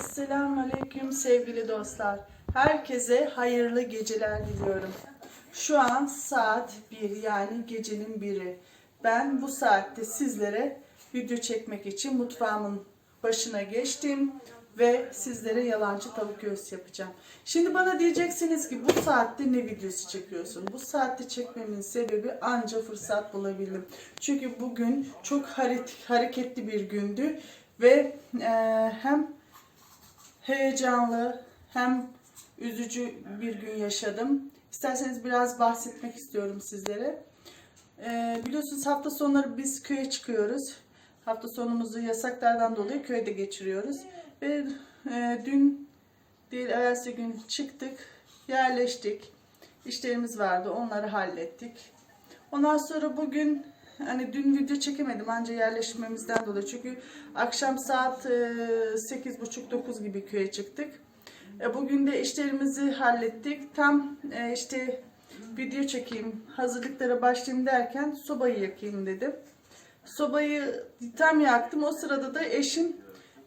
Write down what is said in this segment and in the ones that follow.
Esselamu Aleyküm sevgili dostlar. Herkese hayırlı geceler diliyorum. Şu an saat 1 yani gecenin 1'i. Ben bu saatte sizlere video çekmek için mutfağımın başına geçtim ve sizlere yalancı tavuk göğsü yapacağım. Şimdi bana diyeceksiniz ki bu saatte ne videosu çekiyorsun? Bu saatte çekmemin sebebi anca fırsat bulabildim. Çünkü bugün çok hare- hareketli bir gündü ve eee, hem heyecanlı hem üzücü bir gün yaşadım. İsterseniz biraz bahsetmek istiyorum sizlere. Ee, biliyorsunuz hafta sonları biz köye çıkıyoruz. Hafta sonumuzu yasaklardan dolayı köyde geçiriyoruz. Ve e, dün değil evvelsi gün çıktık, yerleştik. İşlerimiz vardı, onları hallettik. Ondan sonra bugün hani dün video çekemedim anca yerleşmemizden dolayı. Çünkü akşam saat e, 8.30-9 gibi köye çıktık. E, Bugün de işlerimizi hallettik. Tam e, işte video çekeyim, hazırlıklara başlayayım derken sobayı yakayım dedim. Sobayı tam yaktım. O sırada da eşim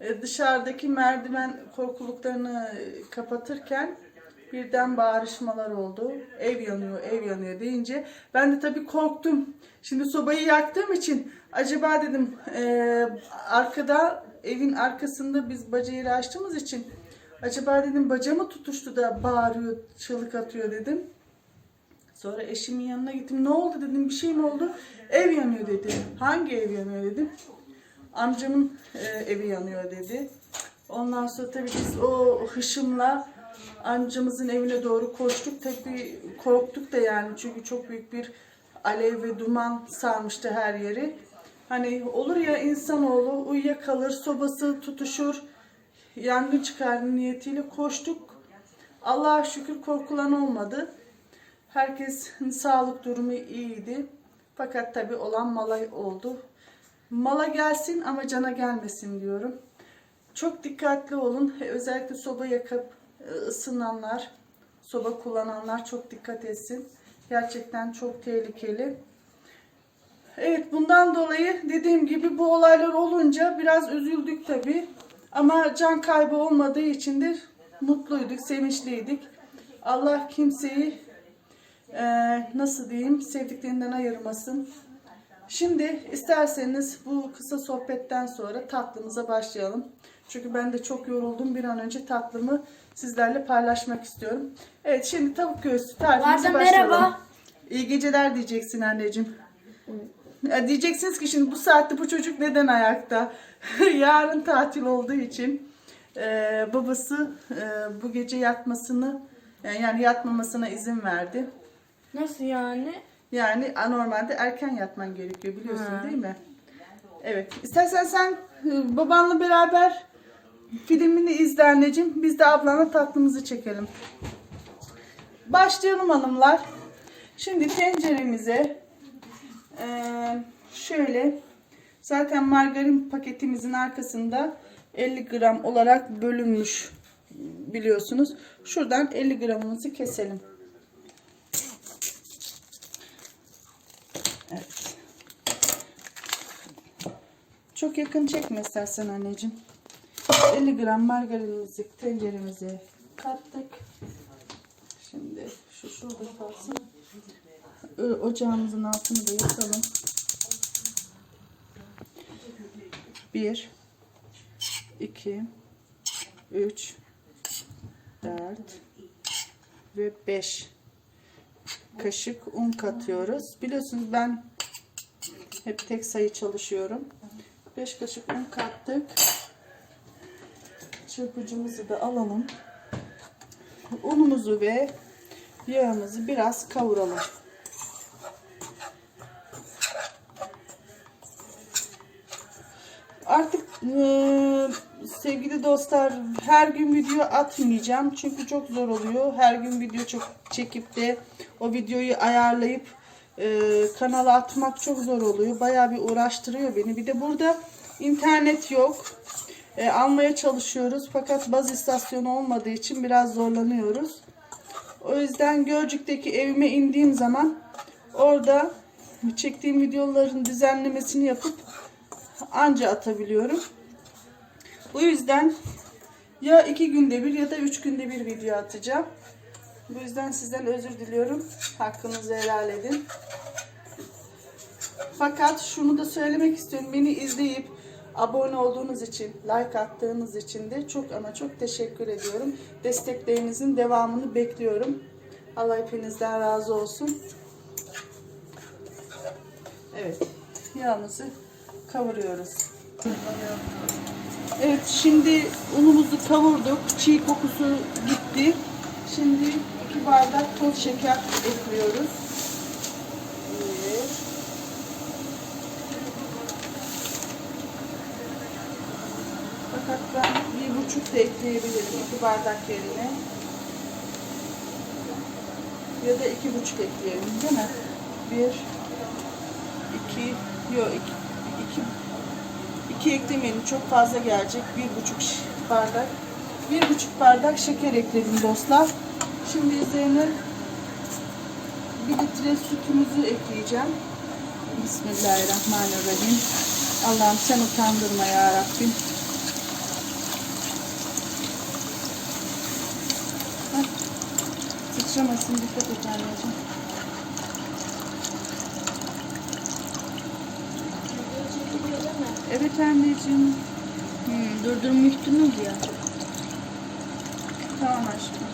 e, dışarıdaki merdiven korkuluklarını e, kapatırken birden bağırışmalar oldu. Ev yanıyor, ev yanıyor deyince ben de tabii korktum. Şimdi sobayı yaktığım için acaba dedim e, arkada evin arkasında biz baca yeri açtığımız için acaba dedim baca mı tutuştu da bağırıyor, çığlık atıyor dedim. Sonra eşimin yanına gittim. Ne oldu dedim. Bir şey mi oldu? Ev yanıyor dedi. Hangi ev yanıyor dedim. Amcamın e, evi yanıyor dedi. Ondan sonra tabii biz o hışımla amcamızın evine doğru koştuk. Tabii korktuk da yani çünkü çok büyük bir alev ve duman sarmıştı her yeri. Hani olur ya insanoğlu uyuyakalır, sobası tutuşur, yangın çıkar niyetiyle koştuk. Allah'a şükür korkulan olmadı. Herkesin sağlık durumu iyiydi. Fakat tabi olan mala oldu. Mala gelsin ama cana gelmesin diyorum. Çok dikkatli olun. Özellikle soba yakıp ısınanlar, soba kullananlar çok dikkat etsin. Gerçekten çok tehlikeli. Evet bundan dolayı dediğim gibi bu olaylar olunca biraz üzüldük tabi. Ama can kaybı olmadığı için de mutluyduk, sevinçliydik. Allah kimseyi eee, nasıl diyeyim sevdiklerinden ayırmasın. Şimdi isterseniz bu kısa sohbetten sonra tatlımıza başlayalım. Çünkü ben de çok yoruldum. Bir an önce tatlımı sizlerle paylaşmak istiyorum. Evet şimdi tavuk göğsü tarifimize başlayalım. merhaba. İyi geceler diyeceksin anneciğim. Ya diyeceksiniz ki şimdi bu saatte bu çocuk neden ayakta? Yarın tatil olduğu için eee, babası eee, bu gece yatmasını yani, yani yatmamasına izin verdi. Nasıl yani? Yani anormalde erken yatman gerekiyor biliyorsun Ha. değil mi? Evet. İstersen sen e, babanla beraber filmini izle anneciğim. Biz de ablanla tatlımızı çekelim. Başlayalım hanımlar. Şimdi tenceremize e, şöyle zaten margarin paketimizin arkasında 50 gram olarak bölünmüş biliyorsunuz. Şuradan 50 gramımızı keselim. Evet. Çok yakın çekme istersen anneciğim. 50 gram margarinimizi tenceremize kattık. Şimdi şu şurada kalsın. Ocağımızın altını da yakalım. 1 2 3 4 ve 5 kaşık un katıyoruz. Biliyorsunuz ben hep tek sayı çalışıyorum. 5 kaşık un kattık. Çırpıcımızı da alalım. Unumuzu ve yağımızı biraz kavuralım. Artık eee, sevgili dostlar her gün video atmayacağım. Çünkü çok zor oluyor. Her gün video çok çekip de o videoyu ayarlayıp eee, kanala atmak çok zor oluyor. Bayağı bir uğraştırıyor beni. Bir de burada internet yok. E, almaya çalışıyoruz. Fakat baz istasyonu olmadığı için biraz zorlanıyoruz. O yüzden Gölcük'teki evime indiğim zaman orada çektiğim videoların düzenlemesini yapıp anca atabiliyorum. Bu yüzden Ya iki günde bir ya da üç günde bir video atacağım. Bu yüzden sizden özür diliyorum. Hakkınızı helal edin. Fakat şunu da söylemek istiyorum. Beni izleyip abone olduğunuz için, like attığınız için de çok ama çok teşekkür ediyorum. Desteklerinizin devamını bekliyorum. Allah hepinizden razı olsun. Evet, yağımızı kavuruyoruz. Evet, şimdi unumuzu kavurduk. Çiğ kokusu gitti. Şimdi iki bardak toz şeker ekliyoruz. Evet. Fakat ben bir buçuk da ekleyebilirim iki bardak yerine. Ya da iki buçuk ekleyelim değil mi? Bir, iki, yok iki, iki, iki eklemeyelim çok fazla gelecek. Bir buçuk bardak. Bir buçuk bardak şeker ekledim dostlar. Şimdi üzerine bir litre sütümüzü ekleyeceğim. Bismillahirrahmanirrahim. Allah'ım sen utandırma ya Rabbim. Sıçramasın dikkat et anneciğim. Evet anneciğim. Hmm, durdurmuştunuz ya. Tamam aşkım.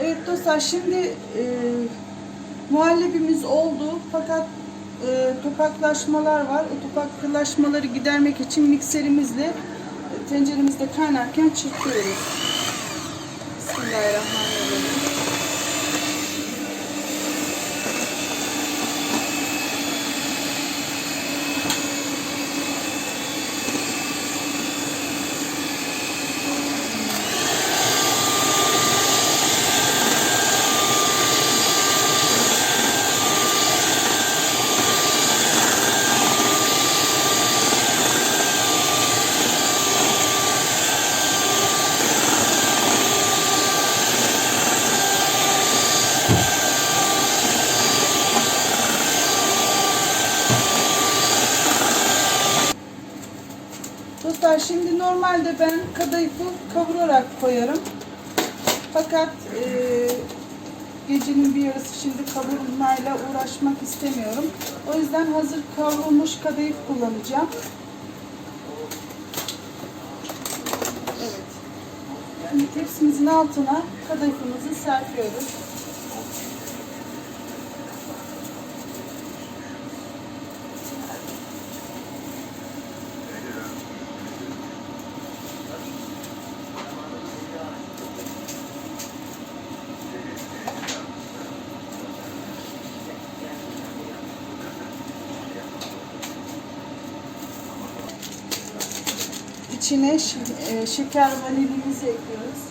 Evet dostlar şimdi muhallebimiz oldu fakat e, topaklaşmalar var. O topaklaşmaları gidermek için mikserimizle e, tenceremizde kaynarken çırpıyoruz. Bismillahirrahmanirrahim. Dostlar şimdi normalde ben kadayıfı kavurarak koyarım. Fakat e, gecenin bir yarısı şimdi kavurmayla uğraşmak istemiyorum. O yüzden hazır kavrulmuş kadayıf kullanacağım. Evet. Şimdi tepsimizin altına kadayıfımızı serpiyoruz. İçine şeker vanilimizi ekliyoruz.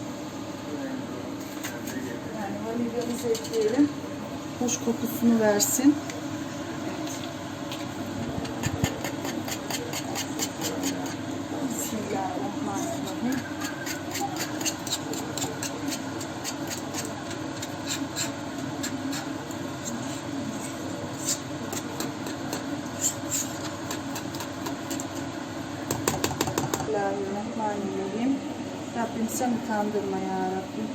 Yani vanilyamızı ekleyelim. Hoş kokusunu versin. Bismillahirrahmanirrahim. Bismillahirrahmanirrahim. Rabbim sen utandırma ya Rabbim.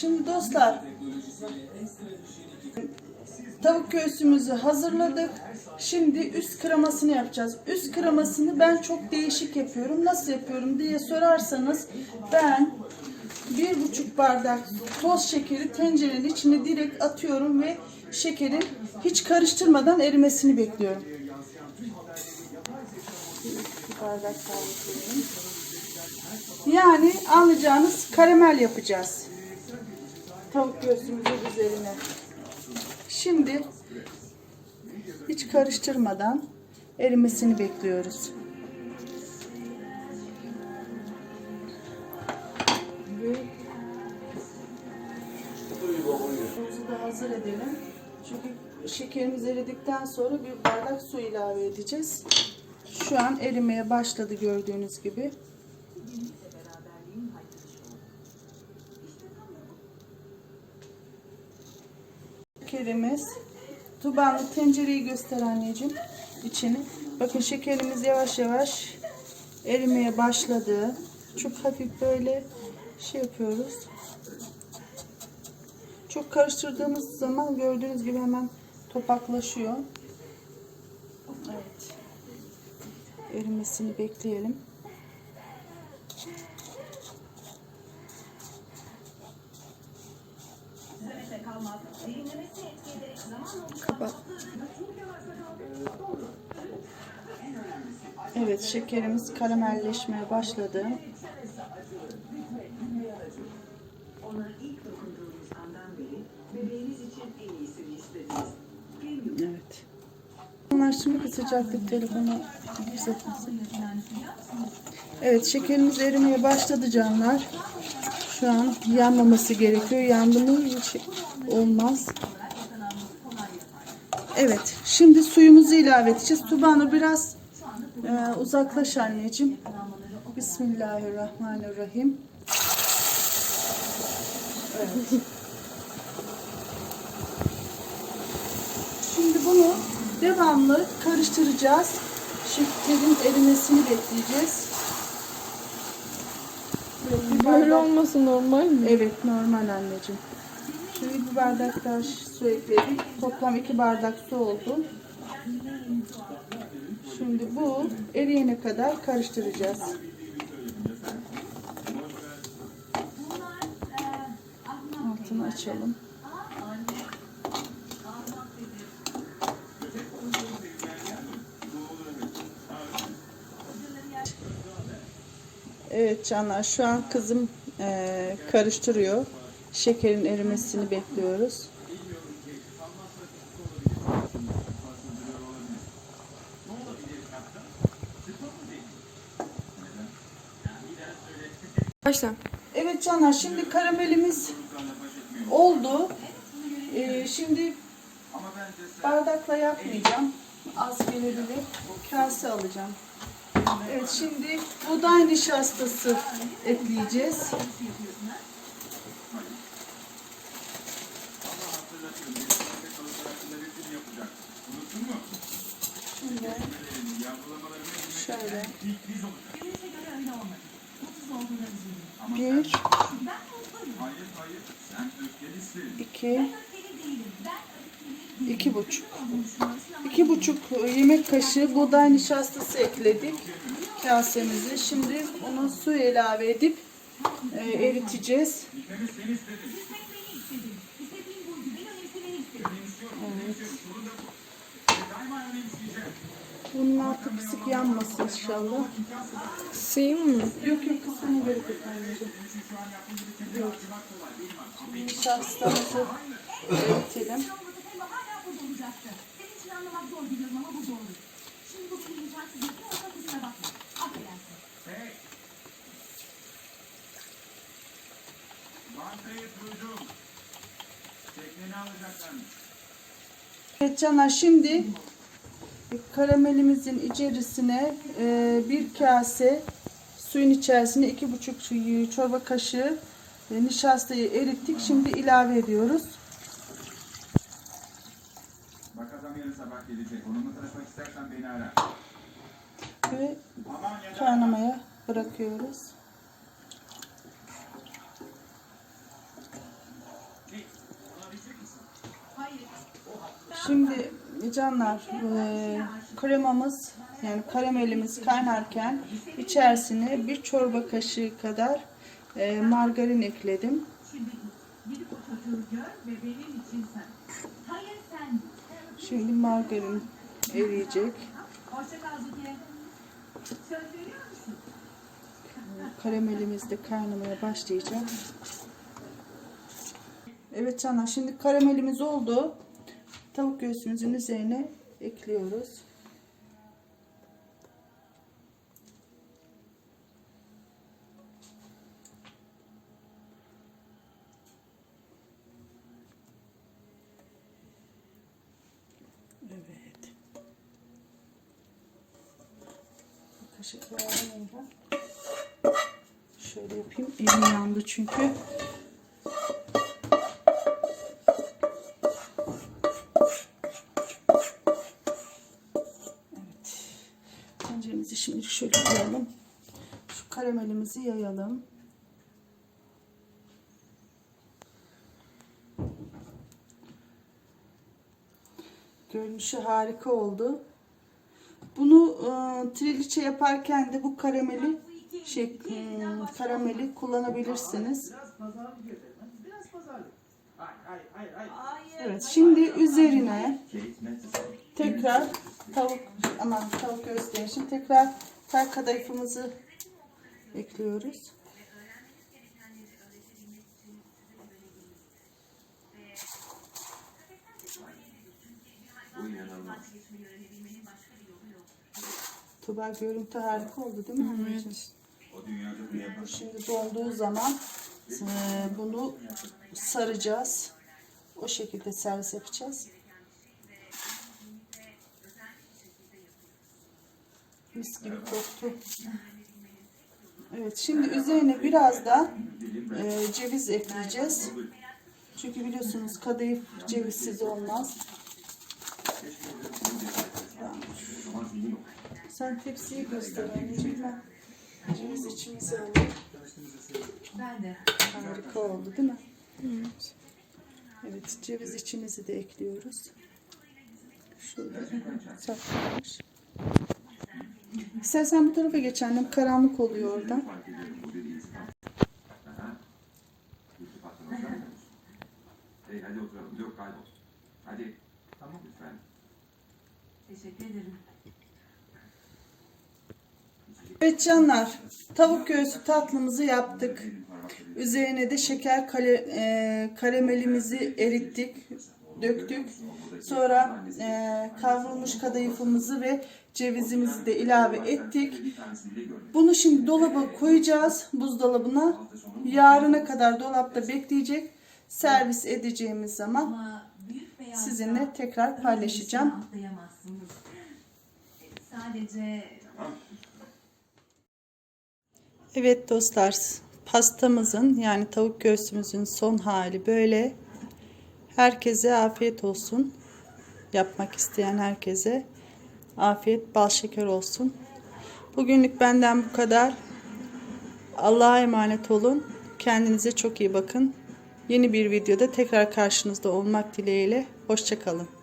Şimdi dostlar tavuk göğsümüzü hazırladık. Şimdi üst kremasını yapacağız. Üst kremasını ben çok değişik yapıyorum. Nasıl yapıyorum diye sorarsanız ben bir buçuk bardak toz şekeri tencerenin içine direkt atıyorum ve şekerin hiç karıştırmadan erimesini bekliyorum. Yani anlayacağınız karamel yapacağız. Tavuk göğsümüzün üzerine. Şimdi hiç karıştırmadan erimesini bekliyoruz. Suyumuzu da hazır edelim. Çünkü şekerimiz eridikten sonra bir bardak su ilave edeceğiz. Şu an erimeye başladı gördüğünüz gibi. Şekerimiz. Tubanlı tencereyi göster anneciğim. içini. Bakın şekerimiz yavaş yavaş erimeye başladı. Çok hafif böyle şey yapıyoruz. Çok karıştırdığımız zaman gördüğünüz gibi hemen topaklaşıyor. Evet. Erimesini bekleyelim. Evet şekerimiz karamelleşmeye başladı. Evet. Bunlar şimdi kısacaktık telefonu. Evet şekerimiz erimeye başladı canlar. Şu an yanmaması gerekiyor. Yandı mı hiç olmaz. Evet şimdi suyumuzu ilave edeceğiz. Tubanı biraz e, uzaklaş anneciğim. Bismillahirrahmanirrahim. Evet. Şimdi bunu devamlı karıştıracağız. Şekerin erimesini bekleyeceğiz. Böyle bardak- olması normal mi? Evet normal anneciğim. Şimdi bir bardak daha su ekledik. Toplam iki bardak su oldu. Şimdi bu eriyene kadar karıştıracağız. Altını açalım. Evet canlar şu an kızım eee, karıştırıyor. Şekerin erimesini bekliyoruz. Başla. Evet canlar şimdi karamelimiz oldu. Eee, şimdi bardakla yapmayacağım. Az gelebilir. Kase alacağım. Evet şimdi buğday nişastası ekleyeceğiz. Şimdi şöyle bir iki iki buçuk iki buçuk yemek kaşığı buğday nişastası ekledik kasemize. Şimdi onu su ilave edip e, eriteceğiz. Evet. Bunun altı kısık yanmasın inşallah. Sıyım mı? Yok yok yok anneciğim. Yok. Şimdi duydum. Tekneni alacaklarmış. Evet canlar şimdi karamelimizin içerisine e, bir kase suyun içerisine iki buçuk çorba kaşığı e, nişastayı erittik. Şimdi ilave ediyoruz. Bak adam yarın sabah gelecek. Onunla tanışmak istersen beni ara. Ve kaynamaya bırakıyoruz. Şimdi canlar e, kremamız yani karamelimiz kaynarken içerisine bir çorba kaşığı kadar e, margarin ekledim. Şimdi margarin eriyecek. Karamelimiz de kaynamaya başlayacak. Evet canlar şimdi karamelimiz oldu. Tavuk göğsümüzün üzerine ekliyoruz. Evet. Bir kaşık yağlayayım ben. Şöyle yapayım. Elim yandı çünkü. Evet. Tenceremizi şimdi şöyle koyalım. Şu karamelimizi yayalım. Görünüşü harika oldu. Bunu e, triliçe yaparken de bu karameli şey e, karameli kullanabilirsiniz. Evet, şimdi üzerine tekrar tavuk aman tavuk göğüsleri için tekrar tel kadayıfımızı ekliyoruz. Tuba görüntü harika oldu değil mi anneciğim? Şimdi donduğu zaman e, bunu saracağız. O şekilde servis yapacağız. Mis gibi koktu. Evet şimdi üzerine biraz da e, ceviz ekleyeceğiz. Çünkü biliyorsunuz kadayıf cevizsiz olmaz. Sen tepsiyi göster anneciğim ben ceviz içimizi alayım. Ben de. Harika oldu değil mi? Evet ceviz içimizi de ekliyoruz. Şurada saklamış. İstersen bu tarafa geç annem karanlık oluyor musun? Hey hadi oturalım. Yok kaybol. Hadi. Tamam lütfen. Teşekkür ederim. Evet canlar tavuk göğsü tatlımızı yaptık. Üzerine de şeker kale, e, karamelimizi erittik, döktük. Sonra e, kavrulmuş kadayıfımızı ve cevizimizi de ilave ettik. Bunu şimdi dolaba koyacağız buzdolabına. Yarına kadar dolapta bekleyecek. Servis edeceğimiz zaman sizinle tekrar paylaşacağım. Sadece Evet dostlar pastamızın yani tavuk göğsümüzün son hali böyle. Herkese afiyet olsun. Yapmak isteyen herkese afiyet bal şeker olsun. Bugünlük benden bu kadar. Allah'a emanet olun. Kendinize çok iyi bakın. Yeni bir videoda tekrar karşınızda olmak dileğiyle. Hoşçakalın.